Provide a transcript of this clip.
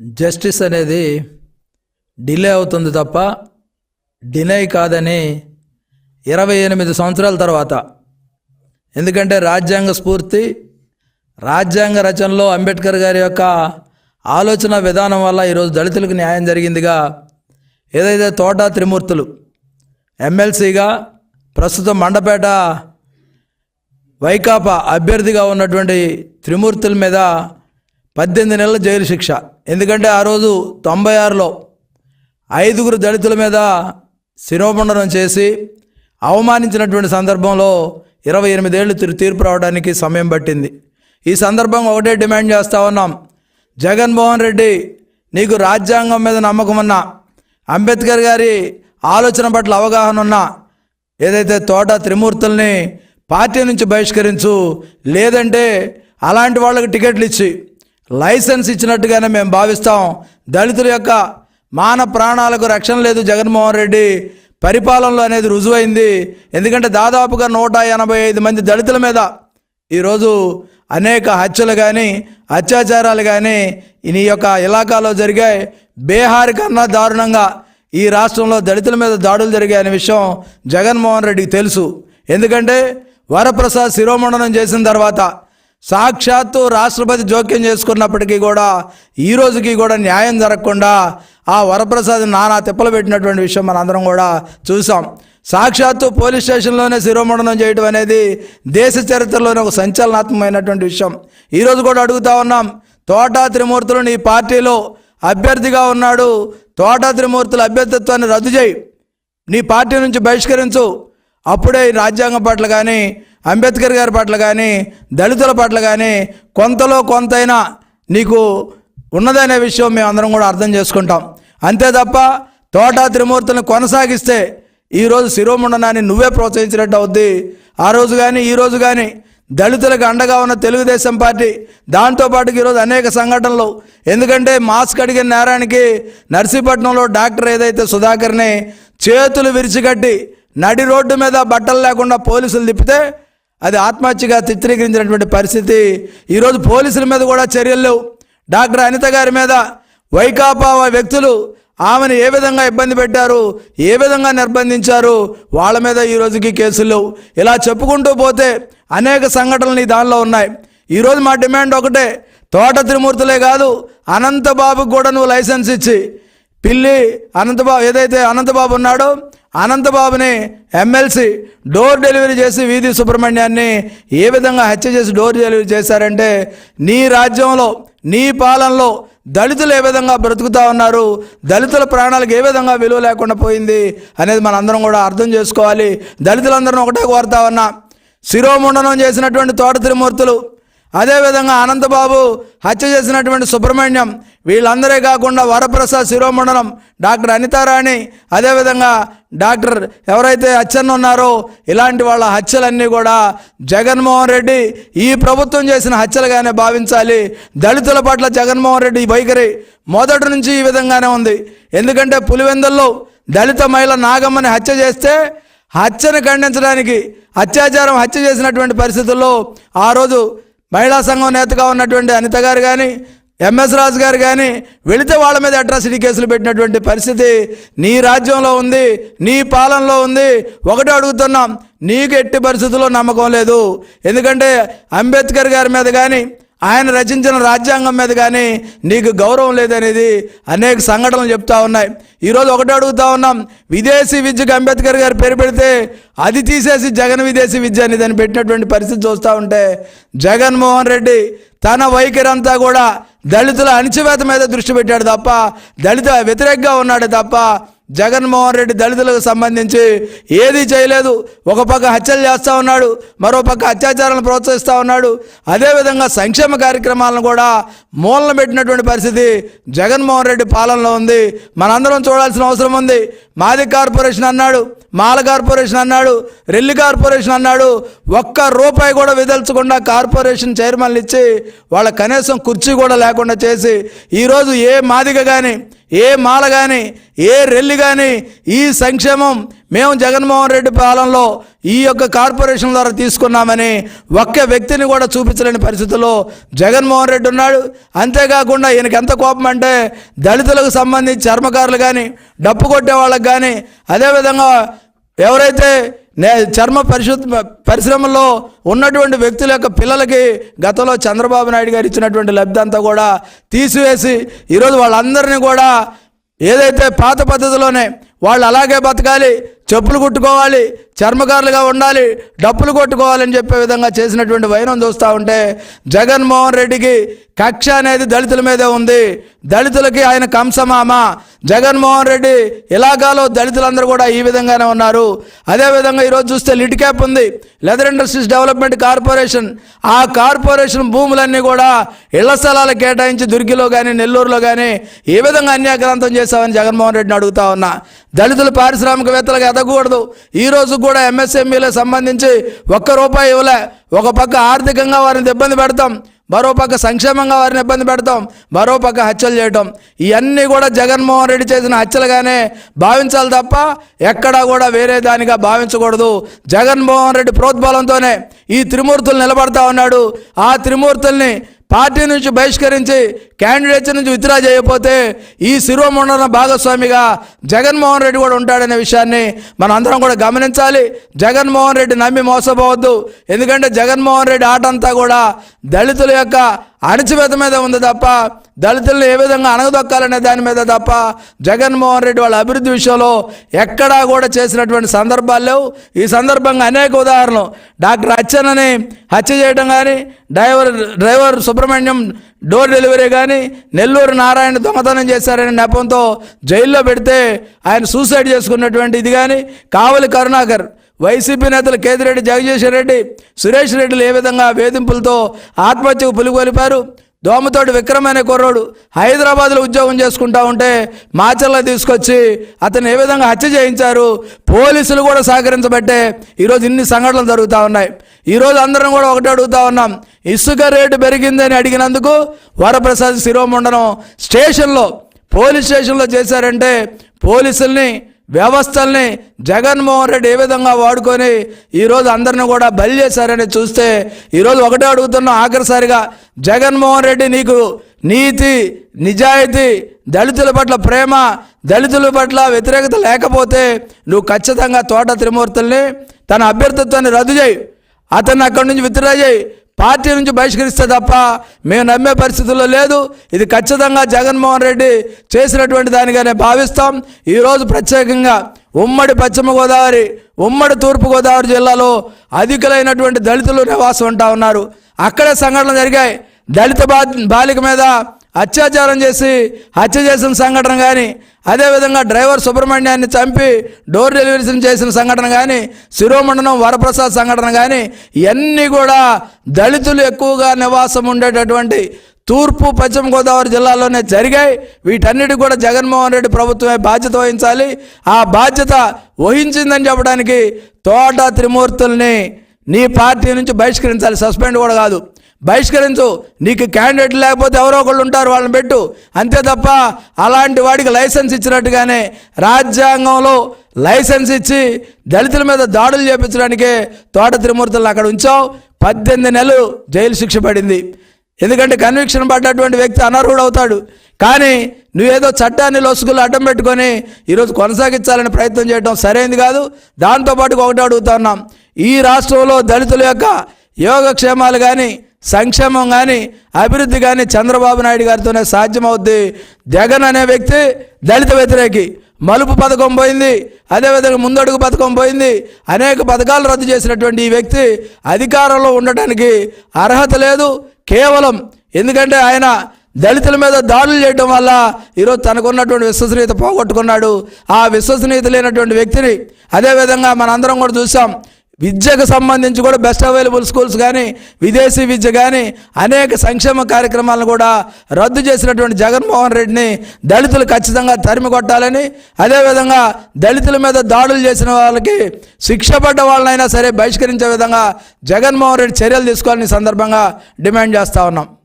Justice అనేది delay అవుతుంది తప్ప డినై కాదని ఇరవై ఎనిమిది సంవత్సరాల తర్వాత. ఎందుకంటే రాజ్యాంగ స్ఫూర్తి రాజ్యాంగ రచనలో అంబేద్కర్ గారి యొక్క ఆలోచన విధానం వల్ల ఈరోజు దళితులకు న్యాయం జరిగిందిగా. ఏదైతే తోట త్రిమూర్తులు ఎమ్మెల్సీగా ప్రస్తుతం మండపేట వైకాపా అభ్యర్థిగా ఉన్నటువంటి త్రిమూర్తుల మీద పద్దెనిమిది నెలల జైలు శిక్ష. ఎందుకంటే ఆ రోజు తొంభై ఆరులో ఐదుగురు దళితుల మీద శిరోమండనం చేసి అవమానించినటువంటి సందర్భంలో ఇరవై ఎనిమిదేళ్ళు తిరు తీర్పు రావడానికి సమయం పట్టింది. ఈ సందర్భంగా ఒకటే డిమాండ్ చేస్తూ ఉన్నాం. జగన్మోహన్ రెడ్డి నీకు రాజ్యాంగం మీద నమ్మకం ఉన్నా అంబేద్కర్ గారి ఆలోచన పట్ల అవగాహన ఉన్నా ఏదైతే తోట త్రిమూర్తుల్ని పార్టీ నుంచి బహిష్కరించు లేదంటే అలాంటి వాళ్ళకి టికెట్లు ఇచ్చి లైసెన్స్ ఇచ్చినట్టుగానే మేము భావిస్తాం. దళితుల యొక్క మాన ప్రాణాలకు రక్షణ లేదు జగన్మోహన్ రెడ్డి. పరిపాలనలో అనేది రుజువైంది. ఎందుకంటే దాదాపుగా నూట ఎనభై ఐదు మంది దళితుల మీద ఈరోజు అనేక హత్యలు కానీ అత్యాచారాలు కానీ ఈ యొక్క ఇలాకాలో జరిగాయి. బీహార్ కన్నా దారుణంగా ఈ రాష్ట్రంలో దళితుల మీద దాడులు జరిగాయనే విషయం జగన్మోహన్ రెడ్డికి తెలుసు. ఎందుకంటే వరప్రసాద్ శిరోమండనం చేసిన తర్వాత సాక్షాత్తు రాష్ట్రపతి జోక్యం చేసుకున్నప్పటికీ కూడా ఈ రోజుకి కూడా న్యాయం జరగకుండా ఆ వరప్రసాద్ నానా తిప్పలు పెట్టినటువంటి విషయం మనందరం కూడా చూసాం. సాక్షాత్తు పోలీస్ స్టేషన్లోనే శిరోమండనం చేయడం అనేది దేశ చరిత్రలోనే ఒక సంచలనాత్మకమైనటువంటి విషయం. ఈరోజు కూడా అడుగుతా ఉన్నాం తోటా త్రిమూర్తులు నీ పార్టీలో అభ్యర్థిగా ఉన్నాడు తోటా త్రిమూర్తుల అభ్యర్థిత్వాన్ని రద్దు చేయి. నీ పార్టీ నుంచి బహిష్కరించు. అప్పుడే ఈ రాజ్యాంగం పట్ల కానీ అంబేద్కర్ గారి పట్ల కానీ దళితుల పట్ల కానీ కొంతలో కొంతైనా నీకు ఉన్నదనే విషయం మేము అందరం కూడా అర్థం చేసుకుంటాం. అంతే తప్ప తోటా త్రిమూర్తులను కొనసాగిస్తే ఈరోజు శిరోముండనాన్ని నువ్వే ప్రోత్సహించినట్టు అవుద్ది. ఆ రోజు కానీ ఈ రోజు కానీ దళితులకు అండగా ఉన్న తెలుగుదేశం పార్టీ దాంతోపాటు ఈరోజు అనేక సంఘటనలు. ఎందుకంటే మాస్క్ అడిగిన నేరానికి నర్సీపట్నంలో డాక్టర్ ఏదైతే సుధాకర్ని చేతులు విరిచికట్టి నడి రోడ్డు మీద బట్టలు లేకుండా పోలీసులు తిప్పితే అది ఆత్మహత్యగా చిత్రీకరించినటువంటి పరిస్థితి. ఈరోజు పోలీసుల మీద కూడా చర్యలు లేవు. డాక్టర్ అనిత గారి మీద వైకాపా వ్యక్తులు ఆమెను ఏ విధంగా ఇబ్బంది పెట్టారు ఏ విధంగా నిర్బంధించారు వాళ్ళ మీద ఈ రోజుకి కేసులు లేవు. ఇలా చెప్పుకుంటూ పోతే అనేక సంఘటనలు ఈ దానిలో ఉన్నాయి. ఈరోజు మా డిమాండ్ ఒకటే తోట త్రిమూర్తులే కాదు అనంతబాబుకు కూడా నువ్వు లైసెన్స్ ఇచ్చి పిల్లి అనంతబాబు ఏదైతే అనంతబాబు ఉన్నాడో అనంతబాబుని ఎమ్మెల్సీ డోర్ డెలివరీ చేసి వీధి సుబ్రహ్మణ్యాన్ని ఏ విధంగా హత్య చేసి డోర్ డెలివరీ చేశారంటే నీ రాజ్యంలో నీ పాలనలో దళితులు ఏ విధంగా బ్రతుకుతా ఉన్నారు దళితుల ప్రాణాలకు ఏ విధంగా విలువ లేకుండా పోయింది అనేది మనందరం కూడా అర్థం చేసుకోవాలి. దళితులందరం ఒకటే కోరుతా ఉన్నా శిరోముండనం చేసినటువంటి తోట త్రిమూర్తులు అదేవిధంగా అనంతబాబు హత్య చేసినటువంటి సుబ్రహ్మణ్యం వీళ్ళందరే కాకుండా వరప్రసాద్ శిరోమండలం డాక్టర్ అనితారాణి అదేవిధంగా డాక్టర్ ఎవరైతే హత్యను ఉన్నారో ఇలాంటి వాళ్ళ హత్యలన్నీ కూడా జగన్మోహన్ రెడ్డి ఈ ప్రభుత్వం చేసిన హత్యలుగానే భావించాలి. దళితుల పట్ల జగన్మోహన్ రెడ్డి వైఖరి మొదటి నుంచి ఈ విధంగానే ఉంది. ఎందుకంటే పులివెందుల్లో దళిత మహిళ నాగమ్మని హత్య చేస్తే హత్యను ఖండించడానికి అత్యాచారం హత్య చేసినటువంటి పరిస్థితుల్లో ఆ రోజు మహిళా సంఘం నేతగా ఉన్నటువంటి అనిత గారు కానీ ఎంఎస్ రాజు గారు కానీ వెళితే వాళ్ళ మీద అట్రాసిటీ కేసులు పెట్టినటువంటి పరిస్థితి నీ రాజ్యంలో ఉంది నీ పాలనలో ఉంది. ఒకటి అడుగుతున్నాం నీకు ఎట్టి పరిస్థితుల్లో నమ్మకం లేదు. ఎందుకంటే అంబేద్కర్ గారి మీద కానీ ఆయన రచించిన రాజ్యాంగం మీద కానీ నీకు గౌరవం లేదనేది అనేక సంఘటనలు చెప్తా ఉన్నాయి. ఈరోజు ఒకటే అడుగుతా ఉన్నాం. విదేశీ విద్యకు అంబేద్కర్ గారు పేరు పెడితే అది తీసేసి జగన్ విదేశీ విద్య అని దాన్ని పెట్టినటువంటి పరిస్థితి చూస్తూ ఉంటే జగన్మోహన్ రెడ్డి తన వైఖరి అంతా కూడా దళితుల అణిచివేత మీద దృష్టి పెట్టాడు తప్ప దళిత వ్యతిరేకంగా ఉన్నాడు తప్ప జగన్మోహన్ రెడ్డి దళితులకు సంబంధించి ఏదీ చేయలేదు. ఒక పక్క హత్యలు చేస్తూ ఉన్నాడు మరో పక్క అత్యాచారాలను ప్రోత్సహిస్తూ ఉన్నాడు. అదేవిధంగా సంక్షేమ కార్యక్రమాలను కూడా మూలన పెట్టినటువంటి పరిస్థితి జగన్మోహన్ రెడ్డి పాలనలో ఉంది. మనందరం చూడాల్సిన అవసరం ఉంది. మాది కార్పొరేషన్ అన్నాడు మాల కార్పొరేషన్ అన్నాడు రెల్లి కార్పొరేషన్ అన్నాడు. ఒక్క రూపాయి కూడా విదల్చకుండా కార్పొరేషన్ చైర్మన్లు ఇచ్చి వాళ్ళ కనీసం కుర్చీ కూడా లేకుండా చేసి ఈరోజు ఏ మాదిగ కానీ ఏ మాల కానీ ఏ రెల్లి కానీ ఈ సంక్షేమం మేము జగన్మోహన్ రెడ్డి పాలనలో ఈ యొక్క కార్పొరేషన్ ద్వారా తీసుకున్నామని ఒక్క వ్యక్తిని కూడా చూపించలేని పరిస్థితుల్లో జగన్మోహన్ రెడ్డి ఉన్నాడు. అంతేకాకుండా ఈయనకి ఎంత కోపం అంటే దళితులకు సంబంధించి చర్మకారులు కానీ డప్పు కొట్టే వాళ్ళకి కానీ అదేవిధంగా ఎవరైతే నే చర్మ పరిశుద్ధ పరిశ్రమలో ఉన్నటువంటి వ్యక్తుల యొక్క పిల్లలకి గతంలో చంద్రబాబు నాయుడు గారు ఇచ్చినటువంటి లబ్ధి అంతా కూడా తీసివేసి ఈరోజు వాళ్ళందరినీ కూడా ఏదైతే పాత పద్ధతిలోనే వాళ్ళు అలాగే బతకాలి చెప్పులు కుట్టుకోవాలి చర్మకారులుగా ఉండాలి డప్పులు కొట్టుకోవాలని చెప్పే విధంగా చేసినటువంటి వైనం చూస్తూ ఉంటే జగన్మోహన్ రెడ్డికి కక్ష అనేది దళితుల మీదే ఉంది. దళితులకి ఆయన కంసమామ. జగన్మోహన్ రెడ్డి ఇలాగాలో దళితులందరూ కూడా ఈ విధంగానే ఉన్నారు. అదేవిధంగా ఈరోజు చూస్తే లిట్ క్యాప్ ఉంది. Leather industries development corporation. ఆ కార్పొరేషన్ భూములన్నీ కూడా ఇళ్ళ స్థలాలు కేటాయించి దుర్గిలో కానీ నెల్లూరులో కానీ ఏ విధంగా అన్యాక్రాంతం చేశామని జగన్మోహన్ రెడ్డిని అడుగుతా ఉన్నా. దళితులు పారిశ్రామికవేత్తలకు ఎదగకూడదు. ఈరోజు కూడా కూడా ఎంఎస్ఎంఈలకు సంబంధించి ఒక్క రూపాయి ఇవ్వలే. ఒక పక్క ఆర్థికంగా వారిని ఇబ్బంది పెడతాం మరో పక్క సంక్షేమంగా వారిని ఇబ్బంది పెడతాం మరో పక్క హత్యలు చేయటం. ఇవన్నీ కూడా జగన్మోహన్ రెడ్డి చేసిన హత్యలుగానే భావించాలి తప్ప ఎక్కడా కూడా వేరే దానిగా భావించకూడదు. జగన్మోహన్ రెడ్డి ప్రోద్బలంతోనే ఈ త్రిమూర్తులు నిలబడతా ఉన్నాడు. ఆ త్రిమూర్తుల్ని పార్టీ నుంచి బహిష్కరించి క్యాండిడేట్స్ నుంచి విత్డ్రా చేయకపోతే ఈ శిరోమండన భాగస్వామిగా జగన్మోహన్ రెడ్డి కూడా ఉంటాడనే విషయాన్ని మనం అందరం కూడా గమనించాలి. జగన్మోహన్ రెడ్డి నమ్మి మోసపోవద్దు. ఎందుకంటే జగన్మోహన్ రెడ్డి ఆట అంతా కూడా దళితుల యొక్క అణచివేత మీద ఉంది తప్ప దళితులను ఏ విధంగా అణగదొక్కాలనే దాని మీద తప్ప జగన్మోహన్ రెడ్డి వాళ్ళ అభివృద్ధి విషయంలో ఎక్కడా కూడా చేసినటువంటి సందర్భాలు లేవు. ఈ సందర్భంగా అనేక ఉదాహరణలు. డాక్టర్ అచ్చనని హత్య చేయడం కానీ driver driver Subrahmanyam door delivery కానీ నెల్లూరు నారాయణ దొంగతనం చేశారనే నెపంతో జైల్లో పెడితే ఆయన సూసైడ్ చేసుకున్నటువంటి ఇది కానీ కావలి కరుణాకర్ వైసీపీ నేతలు కేతిరెడ్డి జగదీశ్వర్ రెడ్డి సురేష్ రెడ్డిలు ఏ విధంగా వేధింపులతో ఆత్మహత్యకు పులిగొలిపారు? దోమతోటి విక్రమ్ అనే కుర్రోడు హైదరాబాద్లో ఉద్యోగం చేసుకుంటా ఉంటే మాచర్ల తీసుకొచ్చి అతను ఏ విధంగా హత్య చేయించారు? పోలీసులు కూడా సహకరించబట్టే ఈరోజు ఇన్ని సంఘటనలు జరుగుతూ ఉన్నాయి. ఈరోజు అందరం కూడా ఒకటి అడుగుతా ఉన్నాం. ఇసుక రేటు పెరిగిందని అడిగినందుకు వరప్రసాద్ శిరోమండలం స్టేషన్లో పోలీస్ స్టేషన్లో చేశారంటే పోలీసుల్ని వ్యవస్థల్ని జగన్మోహన్ రెడ్డి ఏ విధంగా వాడుకొని ఈరోజు అందరిని కూడా బలి చేశారని చూస్తే ఈరోజు ఒకటే అడుగుతున్నా ఆఖరిసారిగా జగన్మోహన్ రెడ్డి నీకు నీతి నిజాయితీ దళితుల పట్ల ప్రేమ దళితుల పట్ల వ్యతిరేకత లేకపోతే నువ్వు ఖచ్చితంగా తోట త్రిమూర్తుల్ని తన అభ్యర్థిత్వాన్ని రద్దు చేయి. అతన్ని అక్కడి నుంచి విత్డ్రా చేయి. పార్టీ నుంచి బహిష్కరిస్తే తప్ప మేము నమ్మే పరిస్థితుల్లో లేదు. ఇది ఖచ్చితంగా జగన్మోహన్ రెడ్డి చేసినటువంటి దానిగానే భావిస్తాం. ఈరోజు ప్రత్యేకంగా ఉమ్మడి పశ్చిమ గోదావరి ఉమ్మడి తూర్పు గోదావరి జిల్లాలో అధికులైనటువంటి దళితులు నివాసం ఉంటా ఉన్నారు. అక్కడే సంఘటనలు జరిగాయి. దళిత బాలిక మీద అత్యాచారం చేసి హత్య చేసిన సంఘటన కానీ అదేవిధంగా డ్రైవర్ సుబ్రహ్మణ్యాన్ని చంపి డోర్ డెలివరీ చేసిన సంఘటన కానీ శిరోమండలం వరప్రసాద్ సంఘటన కానీ ఇవన్నీ కూడా దళితులు ఎక్కువగా నివాసం ఉండేటటువంటి తూర్పు పశ్చిమ గోదావరి జిల్లాలోనే జరిగాయి. వీటన్నిటి కూడా జగన్మోహన్ రెడ్డి ప్రభుత్వమే బాధ్యత వహించాలి. ఆ బాధ్యత వహించిందని చెప్పడానికి తోట త్రిమూర్తుల్ని నీ పార్టీ నుంచి బహిష్కరించాలి. సస్పెండ్ కూడా కాదు. బహిష్కరించు. నీకు క్యాండిడేట్ లేకపోతే ఎవరో ఒకళ్ళు ఉంటారు వాళ్ళని పెట్టు. అంతే తప్ప అలాంటి వాడికి లైసెన్స్ ఇచ్చినట్టుగానే రాజ్యాంగంలో లైసెన్స్ ఇచ్చి దళితుల మీద దాడులు చేపించడానికే తోట త్రిమూర్తులను అక్కడ ఉంచావు. పద్దెనిమిది నెలలు జైలు శిక్ష పడింది. ఎందుకంటే కన్విక్షన్ పడ్డటువంటి వ్యక్తి అనర్హుడు అవుతాడు. కానీ నువ్వేదో చట్టాన్ని లొసుగులు అడ్డం పెట్టుకొని ఈరోజు కొనసాగించాలని ప్రయత్నం చేయడం సరైనది కాదు. దాంతోపాటు ఒకటి అడుగుతా ఉన్నాం. ఈ రాష్ట్రంలో దళితుల యొక్క యోగక్షేమాలు కానీ సంక్షేమం కానీ అభివృద్ధి కానీ చంద్రబాబు నాయుడు గారితోనే సాధ్యమవుద్ది. జగన్ అనే వ్యక్తి దళిత వ్యతిరేకి. మలుపు పథకం పోయింది అదేవిధంగా ముందడుగు పథకం పోయింది. అనేక పథకాలు రద్దు చేసినటువంటి ఈ వ్యక్తి అధికారంలో ఉండటానికి అర్హత లేదు కేవలం ఎందుకంటే ఆయన దళితుల మీద దాడులు చేయడం వల్ల ఈరోజు తనకున్నటువంటి విశ్వసనీయత పోగొట్టుకున్నాడు. ఆ విశ్వసనీయత లేనటువంటి వ్యక్తిని అదేవిధంగా మనందరం కూడా చూసాం విద్యకు సంబంధించి కూడా బెస్ట్ అవైలబుల్ స్కూల్స్ కానీ విదేశీ విద్య కానీ అనేక సంక్షేమ కార్యక్రమాలను కూడా రద్దు చేసినటువంటి జగన్మోహన్ రెడ్డిని దళితులు ఖచ్చితంగా తరిమి కొట్టాలని అదేవిధంగా దళితుల మీద దాడులు చేసిన వాళ్ళకి శిక్ష పడ్డ వాళ్ళనైనా సరే బహిష్కరించే విధంగా జగన్మోహన్ రెడ్డి చర్యలు తీసుకోవాలని సందర్భంగా డిమాండ్ చేస్తూ ఉన్నాం.